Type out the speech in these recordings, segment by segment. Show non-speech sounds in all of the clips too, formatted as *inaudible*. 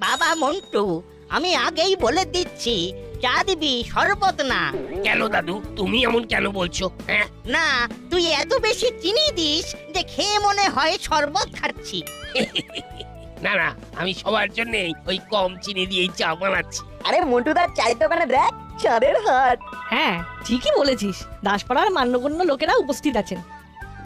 বাবা মন্টু আমি আগেই বলে দিচ্ছি চা দিবি শরবত না। কেন দাদু? তুমি এমন কেন বলছো হ্যাঁ? না তুই এত বেশি চিনি দিস যে খেয়ে মনে হয় শরবত খাচ্ছি। *laughs* না না আমি সবার জন্য ওই কম চিনি দিয়েই চা বানাচ্ছি। আরে মন্টুদার চায়ের দোকানে দেখ চাঁদের হাট। হ্যাঁ ঠিকই বলেছিস দাসপাড়ার মান্যগণ্য লোকেরা উপস্থিত আছেন।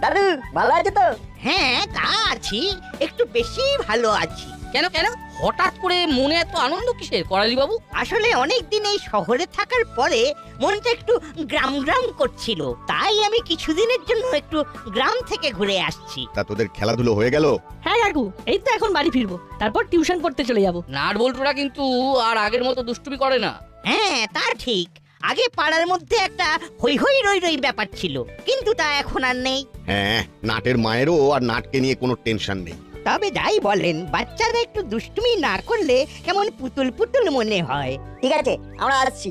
দাদু ভালো আছে তো? হ্যাঁ তা আছি একটু বেশি ভালো আছি। কেন কেন? হঠাৎ করে মনে এত আনন্দ কিসের? করালি বাবু আসলে অনেক দিন এই শহরে থাকার পরে মনটা একটু গ্রাম গ্রাম করছিল। তাই আমি কিছুদিনের জন্য একটু গ্রাম থেকে ঘুরে আসছি। তা তোদের খেলাধুলো হয়ে গেল? হ্যাঁ কাকু এই তো এখন বাড়ি ফিরবো। তারপর টিউশন পড়তে চলে যাব। নাট বল্টুরা কিন্তু আর আগের মতো দুষ্টুমি করে না। হ্যাঁ তা ঠিক। আগে পাড়ার মধ্যে একটা হই হই রই রই ব্যাপার ছিল। কিন্তু তা এখন আর নেই। হ্যাঁ নাটের মায়েরও আর নাটকে নিয়ে কোনো টেনশন নেই। তবে যাই বলেন বাচ্চারা একটু দুষ্টুমি না করলে কেমন পুতুল পুতুল মনে হয়? ঠিক আছে আমরা আসছি।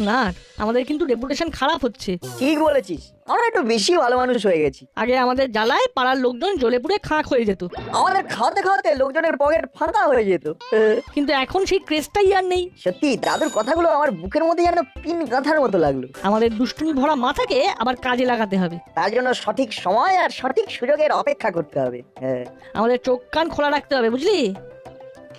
না আমাদের কিন্তু রেপুটেশন খারাপ হচ্ছে। ঠিক বলেছিস। আমরা একটু বেশি ভালো মানুষ হয়ে গেছি। আগে আমাদের জ্বালায় পাড়ার লোকজন জ্বলে পুড়ে খাঁক হয়ে যেত। আমাদের খাওয়াতে খাওয়াতে লোকজনের পকেট ফাঁকা হয়ে যেত। কিন্তু এখন সেই ক্রেজটাই আর নেই। সত্যি দাদুর কথাগুলো আমার বুকের মধ্যে যেন পিন গাঁথার মতো লাগল। আমাদের দুষ্টুমি ভরা মাথাকে আবার কাজে লাগাতে হবে। তার জন্য সঠিক সময় আর সঠিক সুযোগের অপেক্ষা করতে হবে। হ্যাঁ। আমাদের চোখ কান খোলা রাখতে হবে বুঝলি?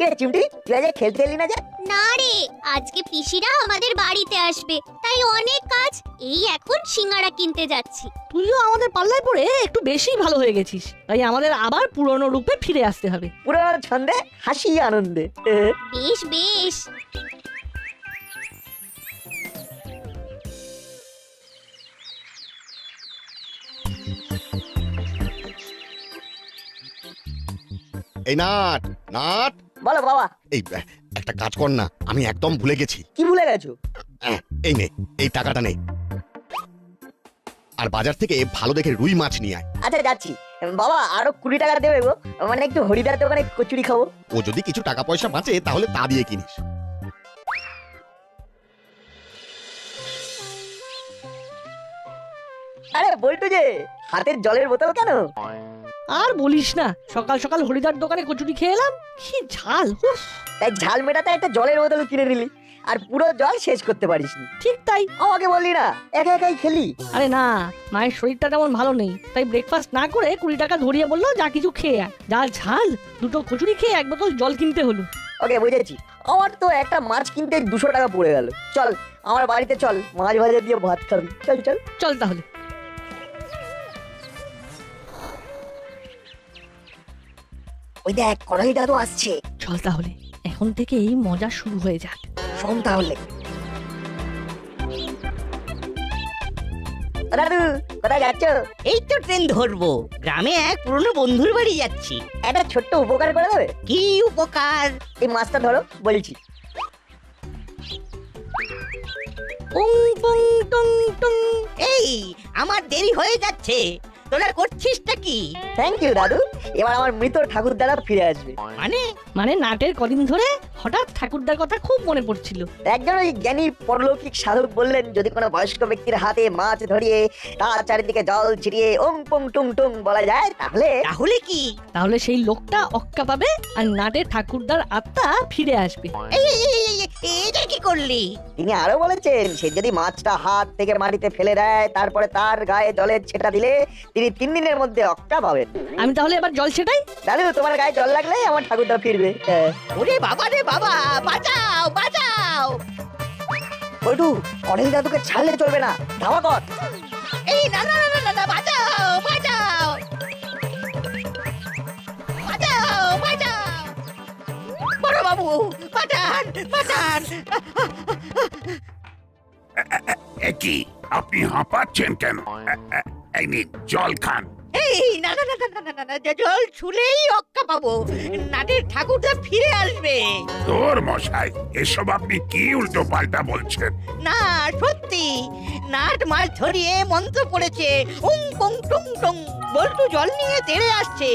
কে চিমটি? তুই আজ খেলতে এলি না যা। না রে আজকে পিসিরা আমাদের বাড়িতে আসবে তাই অনেক কাজ এই এখন সিঙ্গারা কিনতে যাচ্ছি। তুইও আমাদের পাল্লায় পড়ে একটু বেশি ভালো হয়ে গেছিস তাই আমাদের আবার পুরনো রূপে ফিরে আসতে হবে। পুরো ছন্দে হাসি আনন্দে। বেশ বেশ। এই নাট নাট। বলো বাবা। এই একটা কাজ কর না আমি একদম ভুলে গেছি। কি ভুলে গেছো? এই নে এই টাকাটা নে। আর বাজার থেকে ভালো দেখে রুই মাছ নিয়ে আয়। আচ্ছা যাচ্ছি। বাবা আরও কুড়ি টাকা দেবে গো। মানে একটু হরিদার দোকানে কচুরি খাব। ও যদি কিছু টাকা পয়সা বাঁচে তাহলে তা দিয়ে কিনিস। আরে বল্টু যে হাতের জলের বোতল কেন? আর বলিস না সকাল সকাল হরিদার দোকানে কচুরি খেয়ে এলাম। কি ঝাল উফ, তাই ঝাল মেটাতে একটা জলের বোতল কিনে নিলি আর পুরো জল শেষ করতে পারিসনি। ঠিক তাই। আমাকে বললি না একা একাই খেলি? আরে না মায়ের শরীরটা তেমন ভালো নেই তাই ব্রেকফাস্ট না করে কুড়ি টাকা ধরিয়ে বলল যা কিছু খেয়ে আয়। যা ঝাল দুটো কচুরি খেয়ে এক বোতল জল কিনতে হলো। ওকে বুঝেছি। আমার তো একটা মাছ কিনতে দুশো টাকা পড়ে গেল। চল আমার বাড়িতে চল মাছ ভাজা দিয়ে ভাত খাবি। চল চল। চল তাহলে। ওই দেখ কড়াই দাদু আসছে। চল তাহলে এখন থেকে এই মজা শুরু হয়ে যাক। শোন তাহলে। দাদু কোথায় যাচ্ছ? এই তো ট্রেন ধরবো। গ্রামে এক পুরনো বন্ধুর বাড়ি যাচ্ছি। একটা ছোট্ট উপকার করে দেবে? কি উপকার? এই মাছটা ধরো বলছি। টুং টুং টুং টুং। এই আমার দেরি হয়ে যাচ্ছে। তোরা করছিসটা কি? থ্যাংক ইউ দাদু। এবার আমার মৃত ঠাকুর দাদা ফিরে আসবে। মানে? মানে নাটের কদিন ধরে হঠাৎ ঠাকুরদার কথা খুব মনে পড়ছিল। একজন ওই জ্ঞানী পরলৌকিক সাধক বললেন যদি কোনো বয়স্ক ব্যক্তির হাতে মাছ ধরিয়ে তার চারিদিকে জল ছিটিয়ে ওং পং টুং টুং বলা যায় তাহলে? তাহলে কি? তাহলে সেই লোকটা অক্কা পাবে আর নাটের ঠাকুরদার আত্মা ফিরে আসবে। এই এই, এই, এই, এই, এটা কি করলি? তিনি আরও বলেছেন সে যদি মাছটা হাত থেকে মাটিতে ফেলে দেয় তারপরে তার গায়ে জলের ছেটা দিলে তিনি তিন দিনের মধ্যে অক্কা পাবেন। আমি তাহলে এবার জল সেটাই দাদু তোমার গায়ে জল লাগলে আমার ঠাকুরদা ফিরবে। হ্যাঁ। ওরে বাবা রে বাবা বাঁচাও বাঁচাও! বল্টু অনেক দাদুকে ছাড়লে চলবে না। ধাওয়া কর। এই না না না বাঁচান পাঠান। একই আপনি হাঁপাচ্ছেন কেন? এই নিন জল খান। এই না না না না না, না না না জল ছুলেই অক্কা পাবো। নাটের ঠাকুরটা ফিরে আসবে। তোর মশাই এসব আপনি কি উল্টো পাল্টা বলছেন? না সত্যি নাট মাছ ধরিয়ে মন্ত্র পড়েছে। উং পং টুং টুং বল্টু জল নিয়ে তেড়ে আসছে।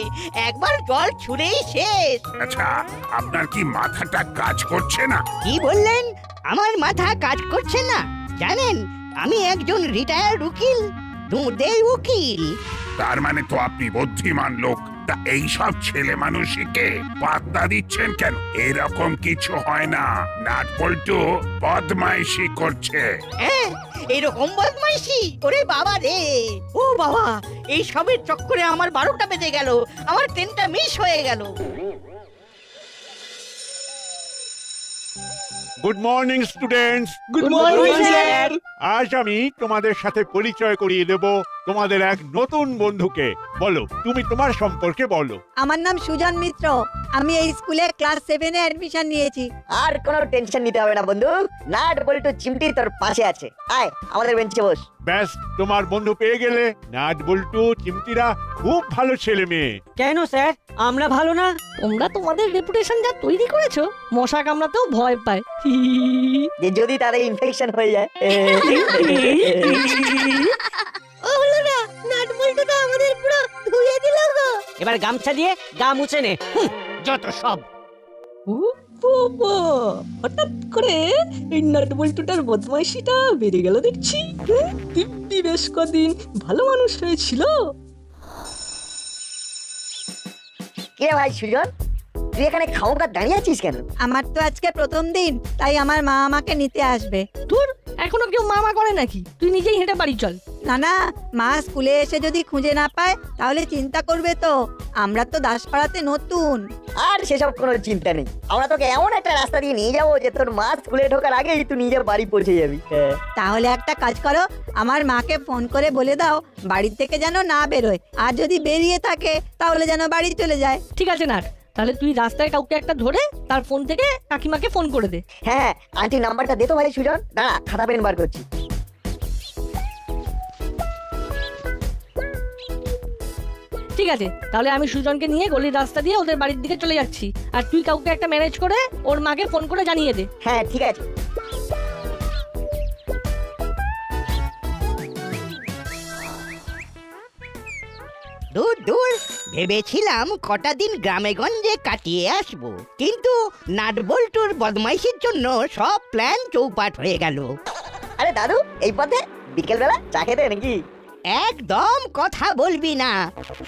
একবার জল ছুঁড়েই শেষ। আচ্ছা আপনার কি মাথাটা কাজ করছে না? কি বললেন? আমার মাথা কাজ করছে না? জানেন আমি একজন রিটায়ার্ড উকিল উকিল। তার মানে তো আপনি বুদ্ধিমান লোক। তা এইসব ছেলে মানুষকে পাত্তা দিচ্ছেন কেন? এরকম কিছু হয় না। নাট পল্টু বদমাইশি করছে। হ্যাঁ এরকম বদমাইশি? ওরে বাবা রে! ও বাবা এই সবের চক্করে আমার বারোটা বেজে গেল। আমার ট্রেনটা মিস হয়ে গেল। Good morning students Good morning, sir. আজ আমি তোমাদের সাথে পরিচয় করিয়ে দেব তোমাদের এক নতুন বন্ধুকে। বলো তুমি তোমার সম্পর্কে বলো। আমার নাম সুজন মিত্র। আমি এই স্কুলে ক্লাস সেভেনে অ্যাডমিশন নিয়েছি। আর কোনো টেনশন নিতে হবে না বন্ধু। নাট বল্টু চিমটি তোর পাশে আছে। আয় আমাদের বেঞ্চে বস। ব্যাস তোমার বন্ধু পেয়ে গেলে নাট বল্টু চিমটিরা খুব ভালো ছেলে মেয়ে। কেন স্যার? আমরা ভালো না? তোমরা তোমাদের রেপুটেশন যা তৈরি করেছ মশা কামড়াতেও ভয় পায়। যে যদি তাদের ইনফেকশন হয়ে যায়। *laughs* এবার গামছা দিয়ে গা মুছে নে। যত সব। হঠাৎ করে এই নাটবল্টুটার বদমাইশিটা বেড়ে গেল দেখছি। দিব্যি বেশ কদিন ভালো মানুষ হয়েছিল। কে ভাই সুজন? তুই এখানে খাওয়া দাঁড়িয়ে আছিস কেন? আমার তো আজকে প্রথম দিন তাই আমার মা আমাকে নিতে আসবে। তোর এখনও কেউ মামা করে নাকি? তুই নিজেই হেঁটে বাড়ি চল। না না মা স্কুলে এসে যদি খুঁজে না পায় তাহলে চিন্তা করবে তো। আমরা তো দাসপাড়াতে নতুন। আর সেসব কোনো চিন্তা নেই। আমরা তোকে এমন একটা রাস্তা দিয়ে নিয়ে যাব যে তোর মা স্কুলে ঢোকার আগেই তুই নিজের বাড়ি পৌঁছে যাবি। হ্যাঁ। তাহলে একটা কাজ করো আমার মাকে ফোন করে বলে দাও বাড়ি থেকে যেন না বেরোয়। আর যদি বেরিয়ে থাকে তাহলে যেন বাড়ি চলে যায়। ঠিক আছে না তাহলে তুই রাস্তায় কাউকে একটা ধরে তার ফোন থেকে কাকিমাকে ফোন করে দে। হ্যাঁ আন্টি নাম্বারটা দে তো ভাই সুজন। দাঁড়া খাতা পেন বার করছি। ঠিক আছে তাহলে আমি সুজনকে নিয়ে গলির রাস্তা দিয়ে ওদের বাড়ির দিকে চলে যাচ্ছি। আর তুই কাউকে একটা ম্যানেজ করে ওর মাকে ফোন করে জানিয়ে দে। হ্যাঁ ঠিক আছে। দূর দূর। ভেবেছিলাম কটা দিন গ্রামে গঞ্জে কাটিয়ে আসব। কিন্তু নাটবল্টুর বদমাইশির জন্য সব প্ল্যান চৌপাট হয়ে গেল। আরে দাদু এই পথে বিকেল বেলা চা খেতে নাকি? একদম কথা বলবি না।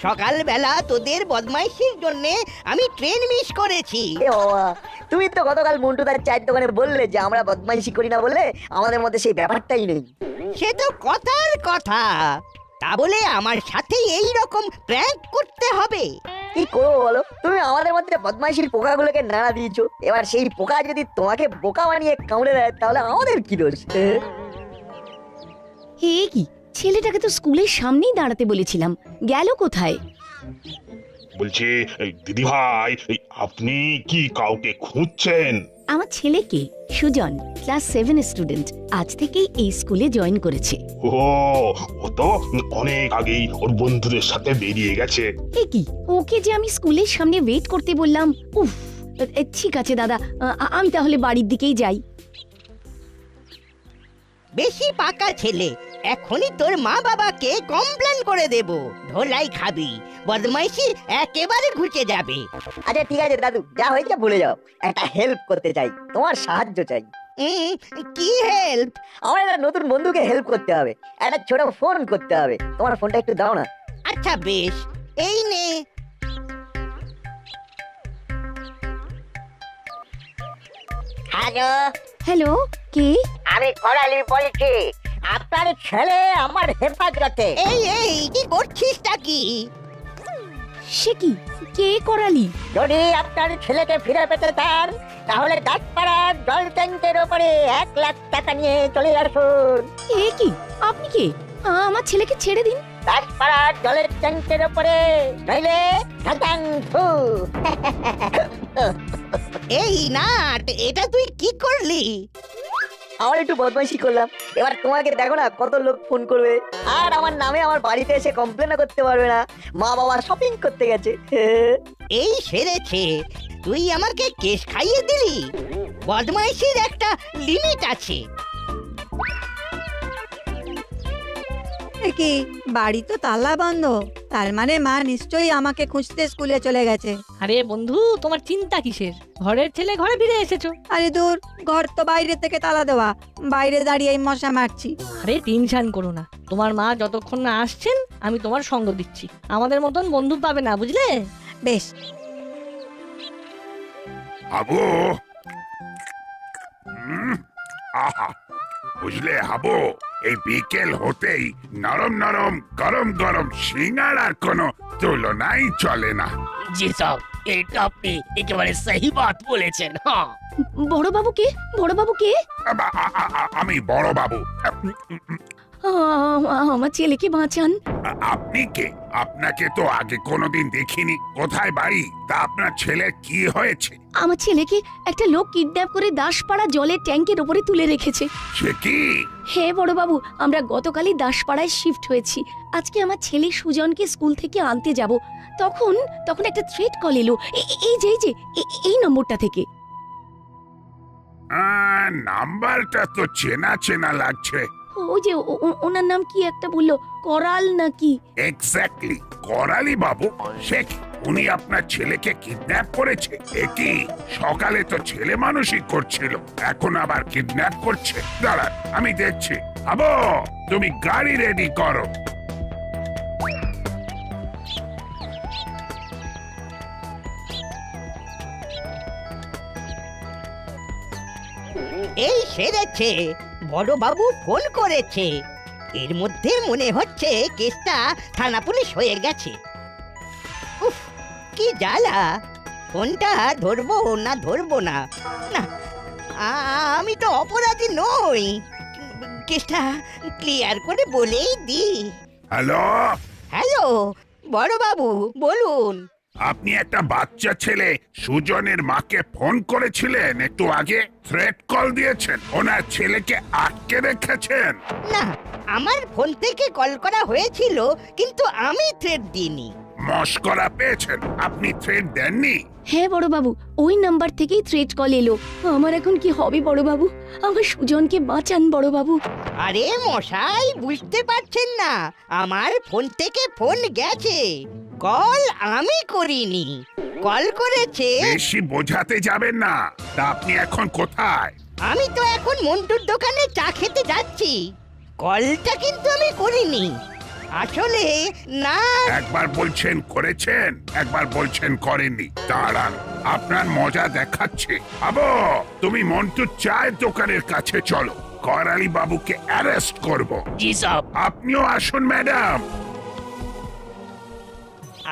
সকালবেলা তোদের বদমাইশির জন্য আমি ট্রেন মিস করেছি। তুমি তো গতকাল মন্টু তার চায়ের দোকানে বললে যে আমরা বদমাইশি করি না বলে আমাদের মধ্যে সেই ব্যাপারটাই নেই। সে তো কথার কথা। তা বলে আমার সাথে এই রকম প্র্যাঙ্ক করতে হবে। কি করব বলো? তুমি আমাদের মধ্যে বদমাইশির পোকাগুলোকে নাড়া দিয়েছ। এবার সেই পোকা যদি তোমাকে বোকা বানিয়ে কামড়ে দেয় তাহলে আমাদের কি দোষ? হে কি? ছেলেটাকে তো স্কুলের সামনেই দাঁড়াতে বলেছিলাম। গেল কোথায়? বলছি দিদি ভাই আপনি কি কাউকে খুঁজছেন? আমার ছেলেকে সুজন ক্লাস সেভেন স্টুডেন্ট আজ থেকেই এই স্কুলে জয়েন করেছে। ও ও তো অনেক আগেই ওর বন্ধুদের সাথে বেরিয়ে গেছে। এ কি? ওকে যে আমি স্কুলের সামনে ওয়েট করতে বললাম উফ এ, ঠিক আছে দাদা আ- আমি তাহলে বাড়ির দিকেই যাই। বেশি পাকা ছেলে এখনই তোর মা বাবাকে কমপ্লেন করে দেব। ধোলাই খাবি। বদমাইশি একেবারে ঘুচে যাবে। আচ্ছা ঠিক আছে দাদু যা হয়েছে ভুলে যাও। একটা হেল্প করতে চাই। তোমার সাহায্য চাই। উম, কি হেল্প আমার একটা নতুন বন্ধুকে হেল্প করতে হবে। একটা ছোট ফোন করতে হবে। তোমার ফোনটা একটু দাও না। আচ্ছা বেশ। এই নে। হ্যালো হ্যালো কে? আমি করালি বলছি। আপনার ছেলে আমার হেফাজতে। এই এই কি করছিসটা কি? সে কি? কে করালি? যদি আপনার ছেলেকে ফিরে পেতে চান তাহলে দাঁতপাড়ার জল ট্যাঙ্কের ওপরে এক লাখ টাকা নিয়ে চলে আসুন। এ কি? আপনি কে? আ, আমার ছেলেকে ছেড়ে দিন। দাঁতপাড়ার জলের ট্যাঙ্কের ওপরে নইলে ঢাকাং ফু এই নাট এটা তুই কি করলি? আমার একটু বদমাইশি করলাম। এবার তোমাকে দেখো না কত লোক ফোন করবে। আর আমার নামে আমার বাড়িতে এসে কমপ্লেন করতে পারবে না। মা বাবা শপিং করতে গেছে। এই সেরেছে, তুই আমাকে কেস খাইয়ে দিলি? বদমাইশির একটা লিমিট আছে। কি বাড়ি তো তালা বন্ধ। তার মানে মা নিশ্চয়ই আমাকে খুঁজতে স্কুলে চলে গেছে। আরে বন্ধু তোমার চিন্তা কিসের? ঘরের ছেলে ঘরে ফিরে এসেছ। আরে দূর ঘর তো বাইরে থেকে তালা দেওয়া। বাইরে দাঁড়িয়ে এই মশা মারছি। আরে টেনশন করো না। তোমার মা যতক্ষণ না আসছেন আমি তোমার সঙ্গ দিচ্ছি। আমাদের মতন বন্ধু পাবে না বুঝলে? বেশ। হুম, আহা! বুঝলে হাবু এই বিকেল হতেই নরম নরম গরম গরম সিঙ্গাড়ার কোনো তুলনাই চলে না। জি সব এটা আপনি একেবারে সহি বাত বলেছেন হ্যাঁ। বড় বাবু কে? বড় বাবু কে আবা- আ- আ- আ- আমি বড় বাবু আমার ছেলেকে বাঁচান। আ- আপনি কে? আপনাকে তো আগে কোনোদিন দেখিনি। কোথায় বাড়ি? তা আপনার ছেলে কি হয়েছে? আমার ছেলেকে একটা লোক কিডন্যাপ করে দাসপাড়া জলের ট্যাঙ্কের উপরে তুলে রেখেছে। সে কি? হে বড় বাবু আমরা গতকালই দাসপাড়ায় শিফট হয়েছি। আজকে আমার ছেলে সুজনকে স্কুল থেকে আনতে যাব। তখন তখন একটা থ্রেট কল এলো। এই যে এই যে এই নম্বরটা থেকে। নাম্বারটা তো চেনা চেনা লাগছে। ওই যে ও- ও- ওনার নাম কি একটা বলল? করাল নাকি? এক্স্যাক্টলি করালি বাবু সে কি? উনি আপনার ছেলেকে কিডন্যাপ করেছে? এ সকালে তো ছেলে মানুষই করছিল এখন আবার কিডন্যাপ করছে? দাঁড়ান আমি দেখছি। আবো তুমি গাড়ি রেডি করো। এই সেরেছে। বড়বাবু ফোন করেছে। এর মধ্যে মনে হচ্ছে কেসটা থানা পুলিশ হয়ে গেছে। উফ কি জ্বালা। ফোনটা ধরবো না ধরবো না। না আমি তো অপরাধী নই। কেসটা ক্লিয়ার করে বলেই দি হ্যালো? হ্যালো বড়বাবু বলুন। আপনি একটা বাচ্চা ছেলে সুজনের মাকে ফোন করেছিলেন একটু আগে? থ্রেট কল দিয়েছেন। ওনার ছেলেকে আটকে রেখেছেন। না আমার ফোন থেকে কল করা হয়েছিল কিন্তু আমি থ্রেট দিইনি। মস্করা পেয়েছেন। আপনি থ্রেট দেননি? হ্যাঁ বড় বাবু ওই নাম্বার থেকেই থ্রেড কল এলো। আমার এখন কি হবে বড় বাবু আমার সুজনকে বাঁচান বড় বাবু আরে মশাই বুঝতে পারছেন না আমার ফোন থেকে ফোন গেছে। কল আমি করিনি। কল করেছে বেশি বোঝাতে যাবেন না। তা আপনি এখন কোথায়? আমি তো এখন মন্টুর দোকানে চা খেতে যাচ্ছি। কলটা কিন্তু আমি করিনি। আসলে না একবার বলছেন করেছেন একবার বলছেন করেননি। দাঁড়ান আপনার মজা দেখাচ্ছে। আবো তুমি মন্টু চায়ের দোকানের কাছে চলো। করালি বাবুকে অ্যারেস্ট করব। জি সব আপনিও আসুন ম্যাডাম।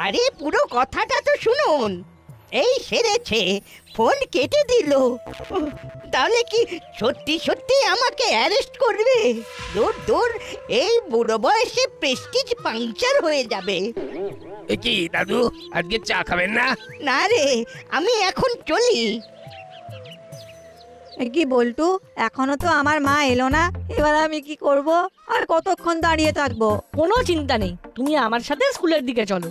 আরে পুরো কথাটা তো শুনুন। এই সেরেছে ফোন কেটে দিল। তাহলে কি সত্যি সত্যি আমাকে অ্যারেস্ট করবে? দূর দূর এই বুড়ো বয়সে প্রেস্টিজ পাংচার হয়ে যাবে। এ কি দাদু আজকে চা খাবেন না? না রে আমি এখন চলি। এ কি বল্টু এখনও তো আমার মা এলো না এবার আমি কি করব? আর কতক্ষণ দাঁড়িয়ে থাকব? কোনো চিন্তা নেই তুমি আমার সাথে স্কুলের দিকে চলো।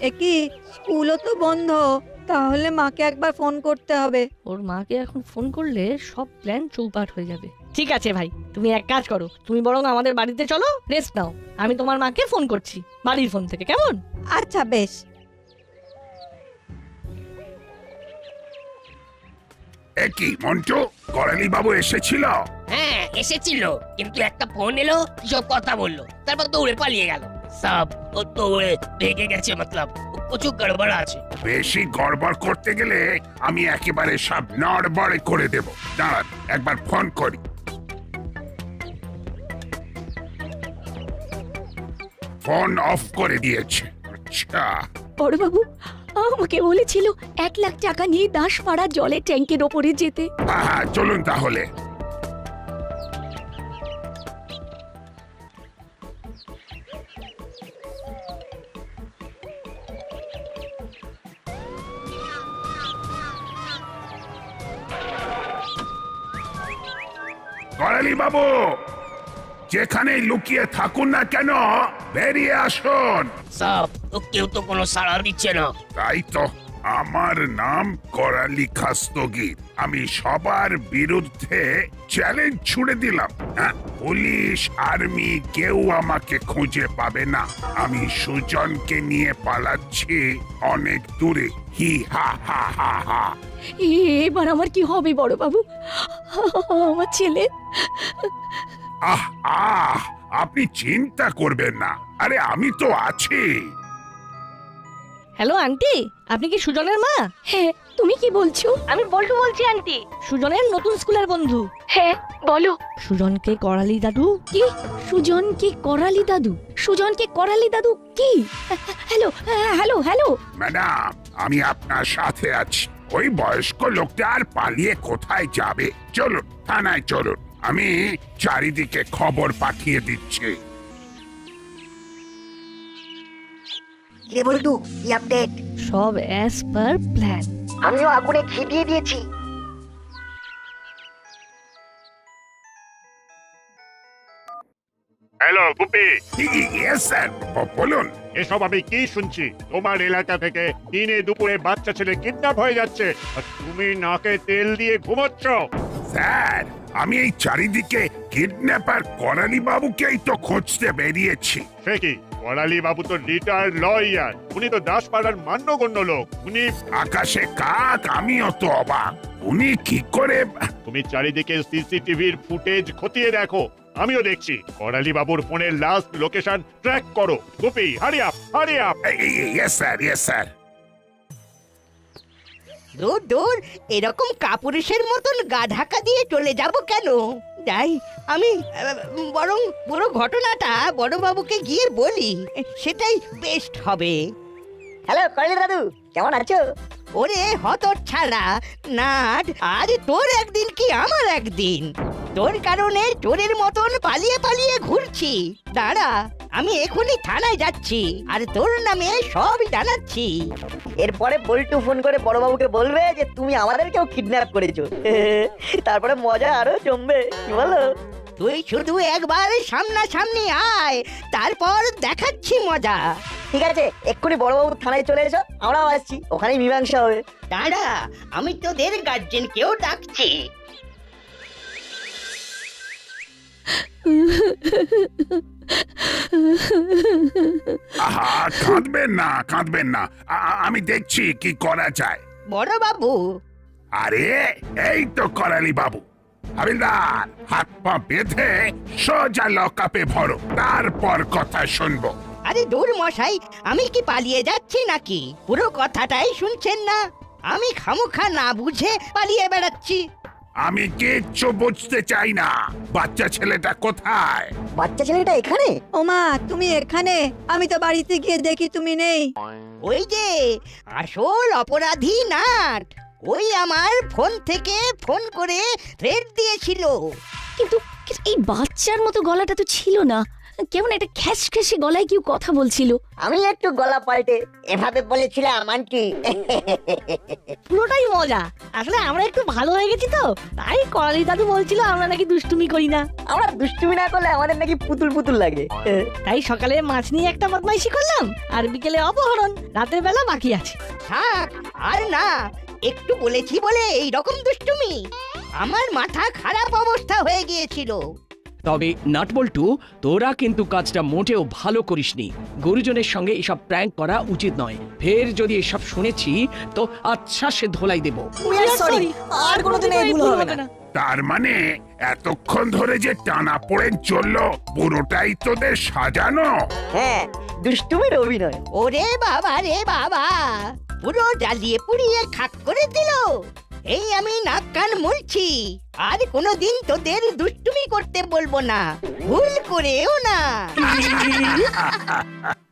এ কি? স্কুলও তো বন্ধ। তাহলে মাকে একবার ফোন করতে হবে। ওর মাকে এখন ফোন করলে সব প্ল্যান চৌপাট হয়ে যাবে। ঠিক আছে ভাই তুমি এক কাজ করো। তুমি বরং আমাদের বাড়িতে চলো রেস্ট নাও। আমি তোমার মাকে ফোন করছি বাড়ির ফোন থেকে কেমন? আচ্ছা বেশ। এ কি মন্টু? করালি বাবু এসেছিল? হ্যাঁ এসেছিল। কিন্তু একটা ফোন এলো সব কথা বলল। তারপর দৌড়ে পালিয়ে গেল। সব ও দৌড়ে ভেগে গেছে মতলব। প্রচুর গড়বড় আছে। বেশি গড়বড় করতে গেলে আমি একেবারে সব নড়বড়ে করে দেব। দাঁড়ান একবার ফোন করি। ফোন অফ করে দিয়েছে। আচ্ছা। বড় বাবু আমাকে বলেছিল এক লাখ টাকা নিয়ে দাসপাড়া জলের ট্যাঙ্কের ওপরে যেতে। চলুন তাহলে। করালি বাবু যেখানেই লুকিয়ে থাকুন না কেন বেরিয়ে আসুন। ও কেউ তো কোনো সাড়া দিচ্ছে না। তাই তো আমার নাম করালি খাস্তগির। আমি সবার বিরুদ্ধে চ্যালেঞ্জ ছুড়ে দিলাম। হ্যাঁ, পুলিশ আর্মি কেউ আমাকে খুঁজে পাবে না। আমি সুজনকে নিয়ে পালাচ্ছি অনেক দূরে। হি হা হা হা হা। এবার আমার কি হবে বড় বাবু আমার ছেলে আহ আহ আপনি চিন্তা করবেন না। আরে আমি তো আছি। হ্যালো আন্টি আপনি কি সুজনের মা? হ্যাঁ তুমি কি বলছো? আমি বল্টু বলছি আন্টি। সুজনের নতুন স্কুলের বন্ধু। হ্যাঁ বলো। সুজনকে করালি দাদু কি? সুজনকে করালি দাদু? সুজনকে করালি দাদু কি? Hello hello hello. ম্যাডাম আমি আপনার সাথে আছি। ওই বয়স্ক লোকটা আর পালিয়ে কোথায় যাবে? চলুন থানায় চলুন। আমি চারিদিকে খবর পাঠিয়ে দিচ্ছি। কে বলটু কি আপডেট সব অ্যাজ পার প্ল্যান আমিও আগুনে ঘি দিয়ে দিয়েছি। হ্যালো গুপি। ইয়েস স্যার বলুন। এসব আমি কি শুনছি? তোমার এলাকা থেকে দিনে দুপুরে বাচ্চা ছেলে কিডন্যাপ হয়ে যাচ্ছে আর তুমি নাকে তেল দিয়ে ঘুমোচ্ছ। স্যার আমি এই চারিদিকে কিডন্যাপার করালি বাবুকেই তো খুঁজতে বেরিয়েছি। সে কি? করালি বাবু তো রিটায়ার্ড লয়ার। উনি তো দাসপাড়ার মান্যগণ্য লোক। উনি আকাশে কাক আমিও তো অবাক। উনি কি করে তুমি চারিদিকে সিসিটিভির ফুটেজ খতিয়ে দেখো। আমিও দেখছি। করালি বাবুর ফোনের লাস্ট লোকেশন ট্র্যাক করো। Gupi hurry up hurry up yes sir yes sir দূর দূর এরকম কাপুরুষের মতন গা ঢাকা দিয়ে চলে যাব কেন? যাই আমি বরং পুরো ঘটনাটা বড়বাবুকে গিয়ে বলি সেটাই বেস্ট হবে। হ্যালো করালি দাদু কেমন আছো? ওরে হতর ছাড়া নাট আজ তোর একদিন কি আমার একদিন? তোর কারণে চোরের মতন পালিয়ে পালিয়ে ঘুরছি। দাঁড়া আমি এখনই থানায় যাচ্ছি আর তোর নামে সব জানাচ্ছি। এরপরে বল্টু ফোন করে বড়বাবুকে বলবে যে তুমি আমাদেরকেও কিডন্যাপ করেছ। *laughs* তারপরে মজা আরও জমবে কি বলো? তুই শুধু একবার সামনাসামনি আয় তারপর দেখাচ্ছি মজা। ঠিক আছে এক্ষুনি বড়বাবু থানায় চলে এসো আমরাও আসছি ওখানেই মীমাংসা হবে। দাঁড়া আমি তোদের গার্জেনকেও ডাকছি। আহা কাঁদবেন না কাঁদবেন না। আ- আমি দেখছি কি করা যায়। বড় বাবু। আরে এই তো করালি বাবু। হাবিলদার হাত পা বেঁধে সোজা লকাপে ভরো তারপর কথা শুনব। আরে দূর মশাই আমি কি পালিয়ে যাচ্ছি নাকি? পুরো কথাটাই শুনছেন না? আমি খামোখা না বুঝে পালিয়ে বেড়াচ্ছি। আমি কিচ্ছু বুঝতে চাই না। বাচ্চা ছেলেটা কোথায়? বাচ্চা ছেলেটা এখানে? ও ওমা তুমি এখানে? আমি তো বাড়িতে গিয়ে দেখি তুমি নেই। ওই যে আসল অপরাধী নাট। ওই আমার ফোন থেকে ফোন করে থ্রেট দিয়েছিল। কিন্তু কিন্তু এই বাচ্চার মতো গলাটা তো ছিল না। কেমন একটা খ্যাস খ্যাসে গলায় কেউ কথা বলছিল। আমি একটু গলা পাল্টে এভাবে বলেছিলাম আন্টি। পুরোটাই মজা। আসলে আমরা একটু ভালো হয়ে গেছি তো তাই করালি দাদু বলছিল আমরা নাকি দুষ্টুমি করি না। আমরা দুষ্টুমি না করলে আমাদের নাকি পুতুল পুতুল লাগে। তাই সকালে মাছ নিয়ে একটা বদমাইশি করলাম আর বিকেলে অপহরণ রাতের বেলা বাকি আছে। থাক আর না একটু বলেছি বলে এই রকম দুষ্টুমি। আমার মাথা খারাপ অবস্থা হয়ে গিয়েছিল। তবে নাটবল্টু তোরা কিন্তু কাজটা মোটেও ভালো করিসনি। গুরুজনের সঙ্গে এসব প্র্যাঙ্ক করা উচিত নয়। ফের যদি এসব শুনেছি তো আচ্ছা সে ধোলাই দেব। আর কোনোদিন এই ভুল হবে না। তার মানে এতক্ষণ ধরে যে টানা পড়ে চলল পুরোটাই তোদের সাজানো? হ্যাঁ দুষ্টুমির অভিনয়। ওরে বাবা রে বাবা। পুরো জ্বালিয়ে পুড়িয়ে খাক করে দিল। এই আমি নাক কান মুলছি। আর কোনোদিন তোদের দুষ্টুমি করতে বলব না। ভুল করেও না। *laughs*